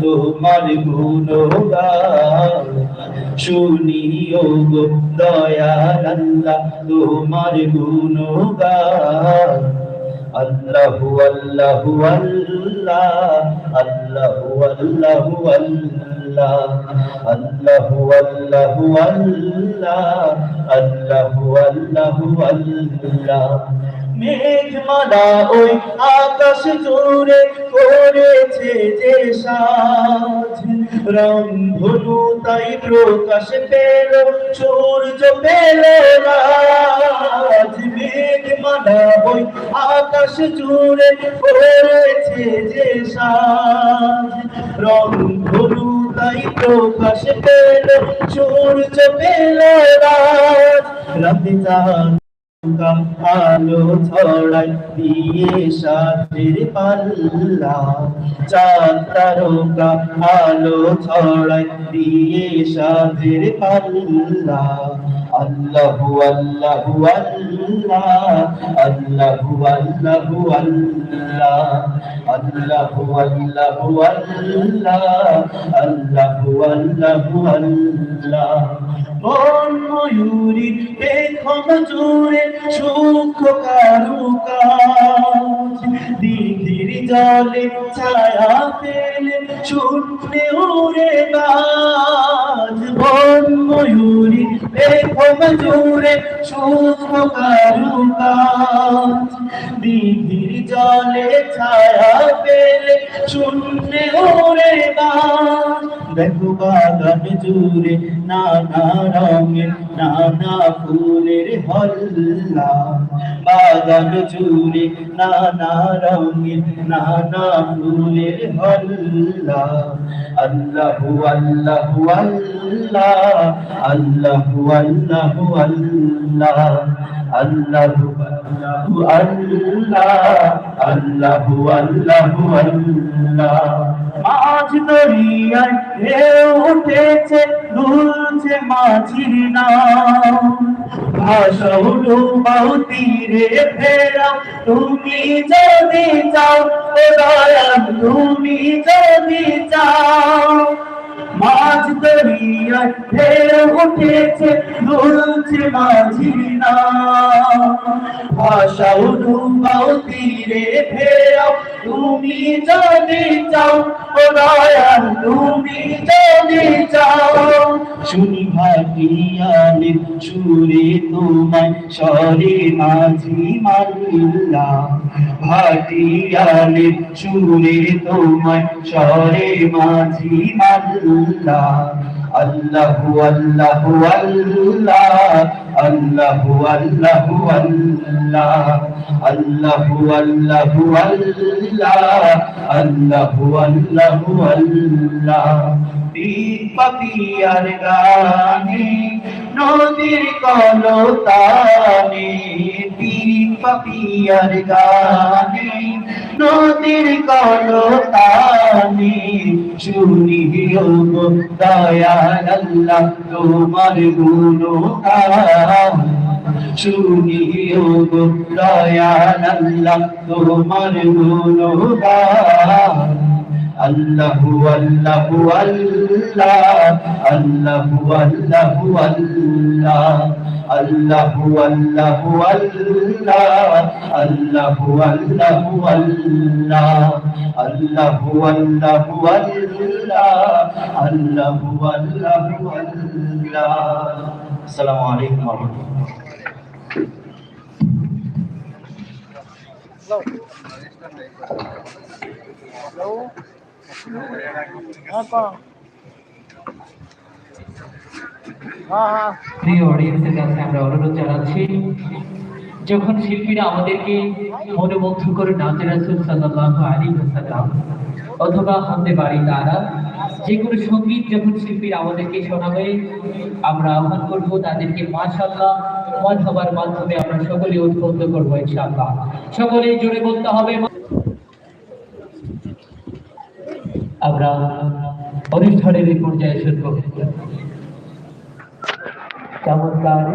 তোমার গুণগান শুনিও গো দয়াল আল্লাহ তোমার গুণগান আল্লাহু আল্লাহু আল্লাহ আল্লাহু আল্লাহু আল্লাহ আল্লাহু আল্লাহু আল্লাহ আল্লাহু আল্লাহু আল্লাহ মেঘমালা ওই আকাশ জুড়ে করেছে যে সাজ। রংধনু তাই প্রকাশ পেল, সূর্য পেল রাজ। মেঘমালা ওই আকাশ জুড়ে করেছে যে সাজ। রংধনু তাই প্রকাশ পেল, সূর্য পেল রাজ। রাতে চাঁদ আলো ছড়াই দিয়ে সাথের পাল্লা। চাঁদ তারকা আলো ছড়াই দিয়ে সাথের পাল্লা। আল্লাহু আল্লাহু, আল্লাহ। আল্লাহু আল্লাহু, আল্লাহ। আল্লাহু আল্লাহু, আল্লাহ। আল্লাহু আল্লাহু, আল্লাহ। মন ময়ূরী পেখম জুড়ে সুখ কারুকাজ। দিঘির জলে ছায়া পেলে শূন্যে উড়ে বাজ। মন ময়ূরী পেখম জুড়ে সুখ কারুকাজ। দিঘির জলে ছায়া পেলে শূন্যে উড়ে বাজ। দেখো বাগান জুড়ে নানা রঙের নানা ফুলের হল্লা। বাগান জুড়ে নানা রঙের, নানা ফুলের হল্লা। আল্লাহু আল্লাহু, আল্লাহ, আল্লাহু আল্লাহু, আল্লাহ, আল্লাহু আল্লাহু, আল্লাহ, আল্লাহু আল্লাহু, আল্লাহ। মাঝ দরিয়ায় ঢেউ উঠেছে, দুলছে মাঝির নাম। ভাষাও ডুবাও তীরে ফেরা তুমি যদি চাও দয়াল তুমি যদি চাও মাঝ তীরে ফেরাও, তুমি যদি চাও, ও তুমি চাও। শুনি ভাটিয়ালের সুরে তোমায়, স্বরে মাঝি মাল্লা ভাটিয়ালে সুরে তোমায় সরে মাঝি মাল্লা আল্লাহু আল্লাহু আল্লাহ, আল্লাহু আল্লাহু আল্লাহ, আল্লাহু আল্লাহু আল্লাহ, আল্লাহু আল্লাহু আল্লাহ। পাপিয়ার গানে, নদীর কলতানে পীর পাপিয়ার গানে, নদীর কলতানে শুনিও দয়াল আল্লাহ তোমার গুণগান। শুনিও দয়াল আল্লাহ তোমার গুণগান। আল্লাহু আল্লাহু আল্লাহ, আল্লাহু আল্লাহু আল্লাহ, আল্লাহু আল্লাহু আল্লাহ, আল্লাহু আল্লাহু আল্লাহ, আল্লাহু আল্লাহু আল্লাহ, আল্লাহু আল্লাহু আল্লাহ। আসসালামু আলাইকুম ওয়া রাহমাতুল্লাহ। প্রিয় অডিয়েন্সের কাছে আমরা অনুরোধ জানাচ্ছি, যখন শিল্পীরা আমাদেরকে মনোমুগ্ধ করে নাচে রাসুল অথবা বাড়ি তারা, যে কোনো সংগীত যখন শিল্পীরা আমাদেরকে শোনাবে, আমরা আহ্বান করব তাদেরকে মাধ্যমে আমরা সকলে উদ্বুদ্ধ করব ইনশাআল্লাহ। সকলে জোরে বলতে হবে আমরা অনুষ্ঠানের পর্যায়ে শুরু করব চমৎকার